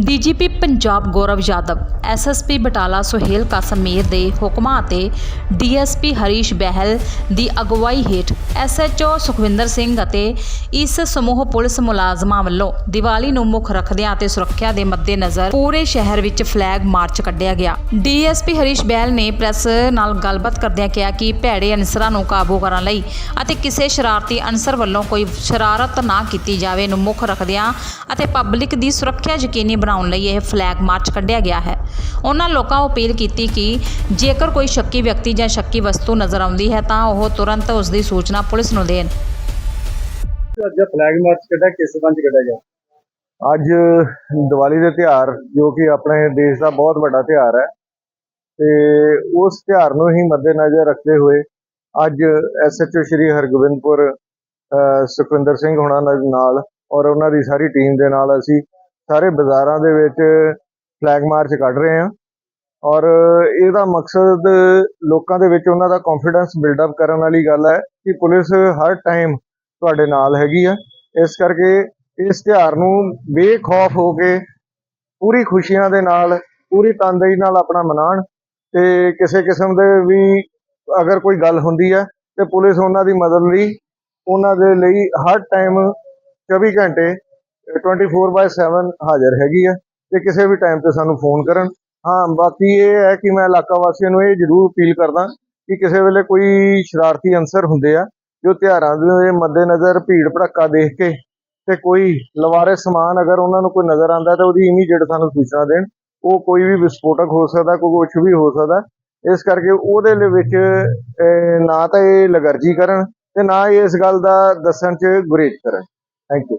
DGP Punjab Gaurav Yadav SSP Batala Suhail Kasmir ਦੇ ਹੁਕਮਾਂ ਅਤੇ ਡੀਐਸਪੀ ਹਰੀਸ਼ ਬਹਿਲ ਦੀ ਅਗਵਾਈ ਹੇਠ ਐਸਐਚਓ ਸੁਖਵਿੰਦਰ ਸਿੰਘ ਅਤੇ ਇਸ ਸਮੂਹ ਪੁਲਿਸ ਮੁਲਾਜ਼ਮਾਂ ਵੱਲੋਂ ਦੀਵਾਲੀ ਨੂੰ ਮੁੱਖ ਰੱਖਦਿਆਂ ਅਤੇ ਸੁਰੱਖਿਆ ਦੇ ਮੱਦੇਨਜ਼ਰ ਪੂਰੇ ਸ਼ਹਿਰ ਵਿੱਚ ਫਲੈਗ ਮਾਰਚ ਕੱਢਿਆ ਗਿਆ। ਡੀਐਸਪੀ ਹਰੀਸ਼ ਬਹਿਲ ਨੇ ਪ੍ਰੈਸ ਨਾਲ ਗੱਲਬਾਤ ਕਰਦਿਆਂ ਕਿਹਾ ਕਿ ਭੈੜੇ ਅਨਸਰਾਂ ਨੂੰ ਕਾਬੂ ਕਰਨ ਲਈ ਅਤੇ ਕਿਸੇ ਸ਼ਰਾਰਤੀ ਅਨਸਰ ਵੱਲੋਂ ਕੋਈ ਸ਼ਰਾਰਤ ਨਾ ਕੀਤੀ ਜਾਵੇ ਨੂੰ ਮੁੱਖ ਰੱਖਦਿਆਂ ਅਤੇ ਪਬਲਿਕ ਦੀ ਸੁਰੱਖਿਆ ਯਕੀਨੀ ਬਣਾਉਣ ਲਈ ਇਹ ਫਲੈਗ ਮਾਰਚ ਕੱਢਿਆ ਗਿਆ ਹੈ। ਉਹਨਾਂ ਲੋਕਾਂ ਨੂੰ ਅਪੀਲ ਕੀਤੀ ਕਿ ਜੇਕਰ ਕੋਈ ਸ਼ੱਕੀ ਵਿਅਕਤੀ ਜਾਂ ਸ਼ੱਕੀ ਵਸਤੂ ਨਜ਼ਰ ਆਉਂਦੀ ਹੈ ਤਾਂ ਉਹ ਤੁਰੰਤ ਉਸ ਦੀ ਸੂਚਨਾ ਪੁਲਿਸ ਨੂੰ ਦੇਣ। ਅੱਜ ਫਲੈਗ ਮਾਰਚ ਕੱਢਿਆ ਕਿਸ ਸੰਬੰਧ ਕੱਢਿਆ ਗਿਆ? ਅੱਜ ਦੀਵਾਲੀ ਦੇ ਤਿਉਹਾਰ ਜੋ ਕਿ ਆਪਣੇ ਦੇਸ਼ ਦਾ ਬਹੁਤ ਵੱਡਾ ਤਿਉਹਾਰ ਹੈ ਤੇ ਉਸ ਤਿਉਹਾਰ ਨੂੰ ਹੀ ਮੱਦੇਨਜ਼ਰ ਰੱਖਦੇ ਹੋਏ ਅੱਜ ਐਸਐਚਓ ਸ਼੍ਰੀ ਹਰਗੋਬਿੰਦਪੁਰ ਸੁਖਵਿੰਦਰ ਸਿੰਘ ਹੁਣਾਂ ਨਾਲ ਔਰ ਉਹਨਾਂ ਦੀ ਸਾਰੀ ਟੀਮ ਦੇ ਨਾਲ ਅਸੀਂ ਸਾਰੇ ਬਾਜ਼ਾਰਾਂ ਦੇ ਵਿੱਚ ਫਲੈਗ ਮਾਰਚ ਕੱਢ ਰਹੇ ਹਾਂ। ਔਰ ਇਹਦਾ ਮਕਸਦ ਲੋਕਾਂ ਦੇ ਵਿੱਚ ਉਹਨਾਂ ਦਾ ਕੌਨਫੀਡੈਂਸ ਬਿਲਡ ਅਪ ਕਰਨ ਵਾਲੀ ਗੱਲ ਹੈ ਕਿ ਪੁਲਿਸ ਹਰ ਟਾਈਮ ਤੁਹਾਡੇ ਨਾਲ ਹੈਗੀ ਆ। ਇਸ ਕਰਕੇ ਇਸ ਤਿਉਹਾਰ ਨੂੰ ਬੇਖੌਫ ਹੋ ਕੇ ਪੂਰੀ ਖੁਸ਼ੀਆਂ ਦੇ ਨਾਲ, ਪੂਰੀ ਤਨਦੇਹੀ ਨਾਲ ਆਪਣਾ ਮਨਾਉਣ ਤੇ ਕਿਸੇ ਕਿਸਮ ਦੇ ਵੀ ਅਗਰ ਕੋਈ ਗੱਲ ਹੁੰਦੀ ਹੈ ਤੇ ਪੁਲਿਸ ਉਹਨਾਂ ਦੀ ਮਦਦ ਲਈ, ਉਹਨਾਂ ਦੇ ਲਈ ਹਰ ਟਾਈਮ 24 ਘੰਟੇ 24/7 ਹਾਜ਼ਰ ਹੈਗੀ ਆ ਤੇ ਕਿਸੇ ਵੀ ਟਾਈਮ ਤੇ ਸਾਨੂੰ ਫੋਨ ਕਰਨ। ਹਾਂ, ਬਾਕੀ ਇਹ ਹੈ ਕਿ ਮੈਂ ਇਲਾਕਾ ਵਾਸੀਆਂ ਨੂੰ ਇਹ ਜ਼ਰੂਰ ਅਪੀਲ ਕਰਦਾ ਕਿ ਕਿਸੇ ਵੇਲੇ ਕੋਈ ਸ਼ਰਾਰਤੀ ਅਨਸਰ ਹੁੰਦੇ ਆ, ਜੋ ਤਿਉਹਾਰਾਂ ਦੇ ਮੱਦੇਨਜ਼ਰ ਭੀੜ ਭੜੱਕਾ ਦੇਖ ਕੇ ਤੇ ਕੋਈ ਲਵਾਰੇ ਸਮਾਨ ਅਗਰ ਉਹਨਾਂ ਨੂੰ ਕੋਈ ਨਜ਼ਰ ਆਉਂਦਾ ਤਾਂ ਉਹਦੀ ਇਮੀਡੀਏਟ ਸਾਨੂੰ ਸੂਚਨਾ ਦੇਣ। ਉਹ ਕੋਈ ਵੀ ਵਿਸਫੋਟਕ ਹੋ ਸਕਦਾ, ਕੋਈ ਕੁਝ ਵੀ ਹੋ ਸਕਦਾ। ਇਸ ਕਰਕੇ ਉਹਦੇ ਲਈ ਵਿੱਚ ਨਾ ਤਾਂ ਇਹ ਲਗਰਜੀ ਕਰਨ ਤੇ ਨਾ ਹੀ ਇਸ ਗੱਲ ਦਾ ਦੱਸਣ 'ਚ ਗੁਰੇਜ਼ ਕਰਨ। Thank you